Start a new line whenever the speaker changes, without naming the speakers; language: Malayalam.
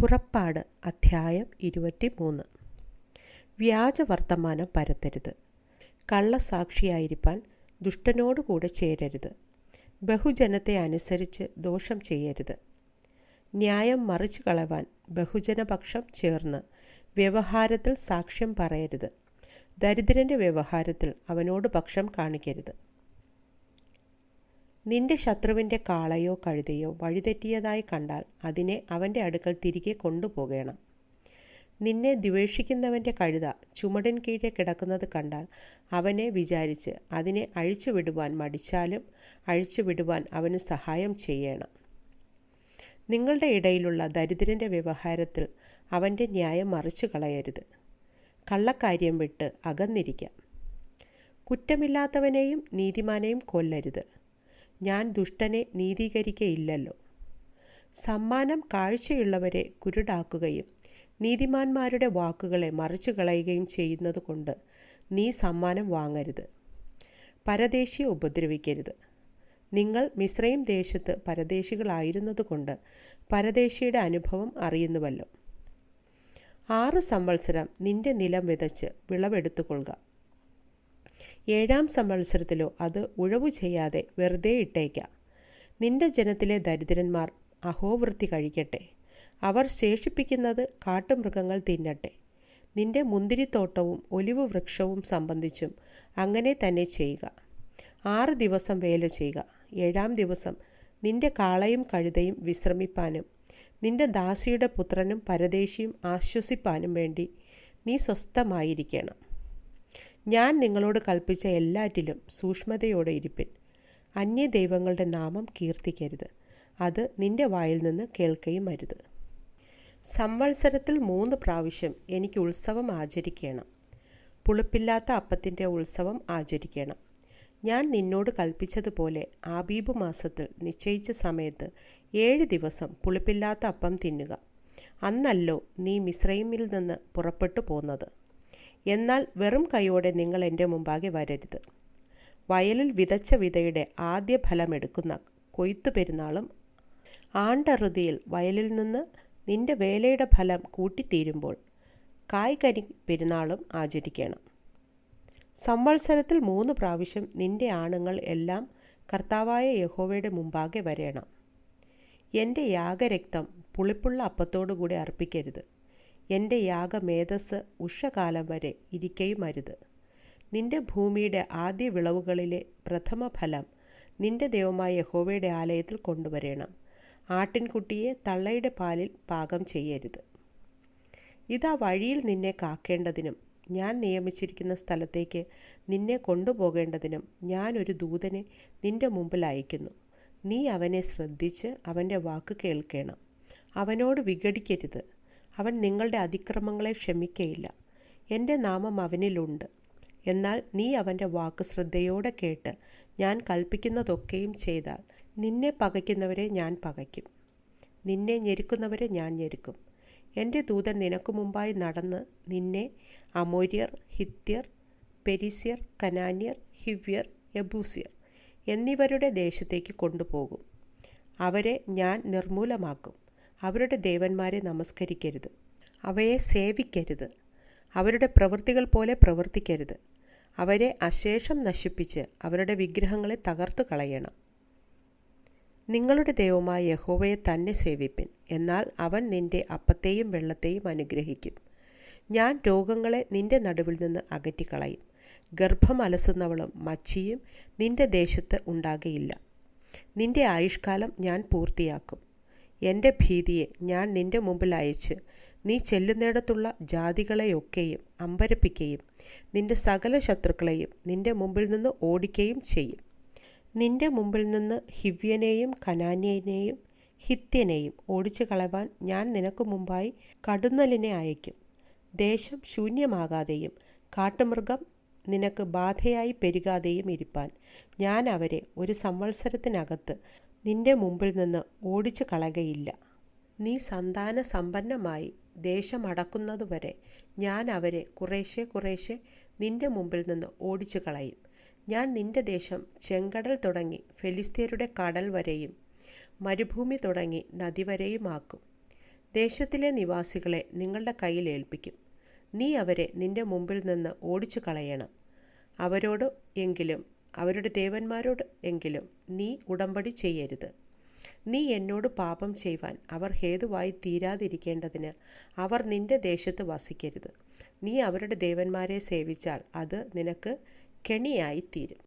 പുറപ്പാട് അധ്യായം ഇരുപത്തി മൂന്ന് വ്യാജവർത്തമാനം പരത്തരുത്. കള്ളസാക്ഷിയായിരിക്കാൻ ദുഷ്ടനോടുകൂടെ ചേരരുത്. ബഹുജനത്തെ അനുസരിച്ച് ദോഷം ചെയ്യരുത്. ന്യായം മറിച്ചു കളവാൻ ബഹുജനപക്ഷം ചേർന്ന് വ്യവഹാരത്തിൽ സാക്ഷ്യം പറയരുത്. ദരിദ്രന്റെ വ്യവഹാരത്തിൽ അവനോട് പക്ഷം കാണിക്കരുത്. നിന്റെ ശത്രുവിന്റെ കാളയോ കഴുതയോ വഴിതെറ്റിയതായി കണ്ടാൽ അതിനെ അവന്റെ അടുക്കൽ തിരികെ കൊണ്ടുപോകണം. നിന്നെ ദ്വേഷിക്കുന്നവന്റെ കഴുത ചുമടൻ കീഴെ കിടക്കുന്നത് കണ്ടാൽ അവനെ വിചാരിച്ച് അതിനെ അഴിച്ചുവിടുവാൻ മടിച്ചാലും അഴിച്ചുവിടുവാൻ അവന് സഹായം ചെയ്യണം. നിങ്ങളുടെ ഇടയിലുള്ള ദരിദ്രന്റെ വ്യവഹാരത്തിൽ അവന്റെ ന്യായം മറിച്ചു കളയരുത് കള്ളക്കാര്യം വിട്ട് അകന്നിരിക്കാം. കുറ്റമില്ലാത്തവനെയും നീതിമാനെയും കൊല്ലരുത്. ഞാൻ ദുഷ്ടനെ നീതീകരിക്കയില്ലല്ലോ. സമ്മാനം കാഴ്ചയുള്ളവരെ കുരുടാക്കുകയും നീതിമാന്മാരുടെ വാക്കുകളെ മറിച്ചു കളയുകയും ചെയ്യുന്നതുകൊണ്ട് നീ സമ്മാനം വാങ്ങരുത്. പരദേശിയെ ഉപദ്രവിക്കരുത്. നിങ്ങൾ മിശ്രയും ദേശത്ത് പരദേശികളായിരുന്നതുകൊണ്ട് പരദേശിയുടെ അനുഭവം അറിയുന്നുവല്ലോ. ആറ് സംവത്സരം നിന്റെ നിലം വിതച്ച് വിളവെടുത്തുകൊള്ളുക. ഏഴാം സംവത്സരത്തിലോ അത് ഉഴവു ചെയ്യാതെ വെറുതെ ഇട്ടേക്കാം. നിന്റെ ജനത്തിലെ ദരിദ്രന്മാർ അഹോവൃത്തി കഴിക്കട്ടെ. അവർ ശേഷിപ്പിക്കുന്നത് കാട്ടുമൃഗങ്ങൾ തിന്നട്ടെ. നിന്റെ മുന്തിരിത്തോട്ടവും ഒലിവ് വൃക്ഷവും സംബന്ധിച്ചും അങ്ങനെ തന്നെ ചെയ്യുക. ആറ് ദിവസം വേല ചെയ്യുക. ഏഴാം ദിവസം നിന്റെ കാളയും കഴുതയും വിശ്രമിപ്പാനും നിന്റെ ദാസിയുടെ പുത്രനും പരദേശിയും ആശ്വസിപ്പാനും വേണ്ടി നീ സ്വസ്ഥമായിരിക്കണം. ഞാൻ നിങ്ങളോട് കൽപ്പിച്ച എല്ലാറ്റിലും സൂക്ഷ്മതയോടെ ഇരിപ്പിൻ. അന്യ ദൈവങ്ങളുടെ നാമം കീർത്തിക്കരുത്. അത് നിന്റെ വായിൽ നിന്ന് കേൾക്കുകയും അരുത്. സംവത്സരത്തിൽ മൂന്ന് പ്രാവശ്യം എനിക്ക് ഉത്സവം ആചരിക്കണം. പുളിപ്പില്ലാത്ത അപ്പത്തിന്റെ ഉത്സവം ആചരിക്കണം. ഞാൻ നിന്നോട് കൽപ്പിച്ചതുപോലെ ആബീബ് മാസത്തിൽ നിശ്ചയിച്ച സമയത്ത് ഏഴ് ദിവസം പുളിപ്പില്ലാത്ത അപ്പം തിന്നുക. അന്നല്ലോ നീ മിശ്രൈമിൽ നിന്ന് പുറപ്പെട്ടു പോന്നത്. എന്നാൽ വെറും കൈയോടെ നിങ്ങൾ എന്റെ മുമ്പാകെ വരരുത്. വയലിൽ വിതച്ച വിതയുടെ ആദ്യ ഫലമെടുക്കുന്ന കൊയ്ത്തു പെരുന്നാളും ആണ്ടറുതിയിൽ വയലിൽ നിന്ന് നിന്റെ വേലയുടെ ഫലം കൂട്ടിത്തീരുമ്പോൾ കായ്കനി പെരുന്നാളും ആചരിക്കണം. സംവത്സരത്തിൽ മൂന്ന് പ്രാവശ്യം നിന്റെ ആണുങ്ങൾ എല്ലാം കർത്താവായ യഹോവയുടെ മുമ്പാകെ വരേണം. എന്റെ യാഗരക്തം പുളിപ്പുള്ള അപ്പത്തോടുകൂടി അർപ്പിക്കരുത്. എന്റെ യാഗമേധസ് ഉഷകാലം വരെ ഇരിക്കയും അരുത് നിന്റെ ഭൂമിയുടെ ആദ്യ വിളവുകളിലെ പ്രഥമ ഫലം നിന്റെ ദൈവമായ യഹോവയുടെ ആലയത്തിൽ കൊണ്ടുവരണം. ആട്ടിൻകുട്ടിയെ തള്ളയുടെ പാലിൽ പാകം ചെയ്യരുത്. ഇതാ വഴിയിൽ നിന്നെ കാക്കേണ്ടതിനും ഞാൻ നിയമിച്ചിരിക്കുന്ന സ്ഥലത്തേക്ക് നിന്നെ കൊണ്ടുപോകേണ്ടതിനും ഞാനൊരു ദൂതനെ നിന്റെ മുമ്പിൽ അയക്കുന്നു. നീ അവനെ ശ്രദ്ധിച്ച് അവന്റെ വാക്ക് കേൾക്കണം. അവനോട് വിഘടിക്കരുത്. അവൻ നിങ്ങളുടെ അതിക്രമങ്ങളെ ക്ഷമിക്കയില്ല. എന്റെ നാമം അവനിലുണ്ട്. എന്നാൽ നീ അവന്റെ വാക്ക് ശ്രദ്ധയോടെ കേട്ട് ഞാൻ കൽപ്പിക്കുന്നതൊക്കെയും ചെയ്താൽ നിന്നെ പകയ്ക്കുന്നവരെ ഞാൻ പകയ്ക്കും. നിന്നെ ഞെരുക്കുന്നവരെ ഞാൻ ഞെരുക്കും. എന്റെ ദൂതൻ നിനക്ക് മുമ്പായി നടന്ന് നിന്നെ അമോര്യർ ഹിത്യർ പെരിസ്യർ കനാന്യർ ഹിവ്യർ യബൂസ്യർ എന്നിവരുടെ ദേശത്തേക്ക് കൊണ്ടുപോകും. അവരെ ഞാൻ നിർമൂലമാക്കും അവരുടെ ദേവന്മാരെ നമസ്കരിക്കരുത്. അവയെ സേവിക്കരുത്. അവരുടെ പ്രവൃത്തികൾ പോലെ പ്രവർത്തിക്കരുത്. അവരെ അശേഷം നശിപ്പിച്ച് അവരുടെ വിഗ്രഹങ്ങളെ തകർത്തു കളയണം. നിങ്ങളുടെ ദൈവമായ യഹോവയെ തന്നെ സേവിപ്പിൻ. എന്നാൽ അവൻ നിന്റെ അപ്പത്തെയും വെള്ളത്തെയും അനുഗ്രഹിക്കും. ഞാൻ രോഗങ്ങളെ നിന്റെ നടുവിൽ നിന്ന് അകറ്റിക്കളയും. ഗർഭം അലസുന്നവളും മച്ചിയും നിന്റെ ദേശത്ത് ഉണ്ടാകയില്ല. നിന്റെ ആയുഷ്കാലം ഞാൻ പൂർത്തിയാക്കും. എന്റെ ഭീതിയെ ഞാൻ നിന്റെ മുമ്പിൽ അയച്ച്. നീ ചെല്ലുന്നിടത്തുള്ള ജാതികളെയൊക്കെയും അമ്പരപ്പിക്കുകയും നിന്റെ സകല ശത്രുക്കളെയും നിന്റെ മുമ്പിൽ നിന്ന് ഓടിക്കുകയും ചെയ്യും. നിന്റെ മുമ്പിൽ നിന്ന് ഹിവ്യനെയും കനാന്യനെയും ഹിത്യനെയും ഓടിച്ചു കളവാൻ ഞാൻ നിനക്ക് മുമ്പായി കടുന്നലിനെ അയക്കും. ദേശം ശൂന്യമാകാതെയും കാട്ടുമൃഗം നിനക്ക് ബാധയായി പെരുകാതെയും ഇരിപ്പാൻ ഞാൻ അവരെ ഒരു സംവത്സരത്തിനകത്ത് നിന്റെ മുമ്പിൽ നിന്ന് ഓടിച്ചു കളകയില്ല നീ സന്താന സമ്പന്നമായി ദേശമടക്കുന്നതുവരെ ഞാൻ അവരെ കുറേശ്ശെ കുറേശ്ശെ നിന്റെ മുമ്പിൽ നിന്ന് ഓടിച്ചു കളയും. ഞാൻ നിന്റെ ദേശം ചെങ്കടൽ തുടങ്ങി ഫെലിസ്തീയരുടെ കടൽ വരെയും മരുഭൂമി തുടങ്ങി നദി വരെയുമാക്കും ദേശത്തിലെ നിവാസികളെ നിങ്ങളുടെ കയ്യിൽ ഏൽപ്പിക്കും. നീ അവരെ നിന്റെ മുമ്പിൽ നിന്ന് ഓടിച്ചു കളയണം. അവരോട് എങ്കിലും അവരുടെ ദേവന്മാരോട് എങ്കിലും നീ ഉടമ്പടി ചെയ്യരുത്. നീ എന്നോട് പാപം ചെയ്യുവാൻ അവർ ഹേതുവായി തീരാതിരിക്കേണ്ടതിന് അവർ നിന്റെ ദേശത്ത് വസിക്കരുത്. നീ അവരുടെ ദേവന്മാരെ സേവിച്ചാൽ അത് നിനക്ക് കെണിയായി തീരും